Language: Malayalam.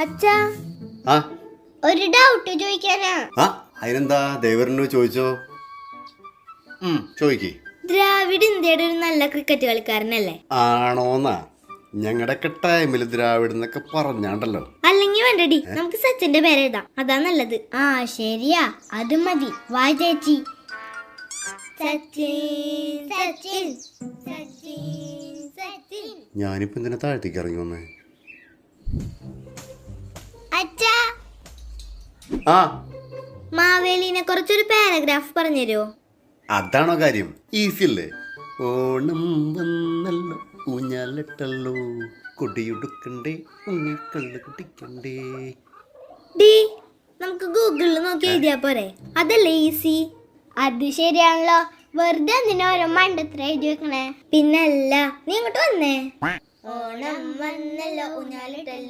അച്ഛാ. ആ. ഒരു ഡൗട്ട് ചോദിക്കാനാ. ആ അതിനെന്താ ദേവരനോട് ചോദിച്ചോ? ഉം ചോദിക്കേ. ദ്രാവിഡ് ഇന്ത്യയുടെ ഒരു നല്ല ക്രിക്കറ്റ് കളിക്കാരനല്ലേ? ആണോന്നാ. ഞങ്ങളുടെ ടൈമിൽ ദ്രാവിഡ് എന്നൊക്കെ പറഞ്ഞാണ്ടല്ലോ. അല്ലെങ്കിൽ വേണ്ടടി നമുക്ക് സച്ചിന്റെ പേര് എഴുതാം. അതാ നല്ലത്. ആ ശരിയാ. അത് മതി. വാ ചേച്ചി. സച്ചിൻ സച്ചിൻ സച്ചിൻ. സച്ചിൻ. ഞാനിപ്പോ എന്തിനാ താഴത്തേക്ക് ഇറങ്ങി വന്നേ? അച്ഛാ. ആ. മാവേലിനെ കുറച്ചൊരു പാരഗ്രാഫ് പറഞ്ഞുതരുമോ? അതാണോ കാര്യം. ഈസി അല്ലേ ഓണം വന്നല്ലോ. ഊഞ്ഞാലിട്ടല്ലോ. കൊടിയുടുക്കണ്ടേ. ഉണ്ണിക്കള്ള് കുട്ടിക്കണ്ടേ. ഡി നമുക്ക് ഗൂഗിളിൽ നോക്കി എഴുതിയാ പോരെ. അതല്ലേ ഈസി? അത് ശരിയാണല്ലോ. വെറുതെ എന്തിനാ ഓരോ മണ്ടത്ര എഴുതി വെക്കണേ? പിന്നല്ല നീ ഇങ്ങോട്ട് വന്നേ. ഓണം വന്നല്ലോ. ഊഞ്ഞാലിട്ടല്ലോ.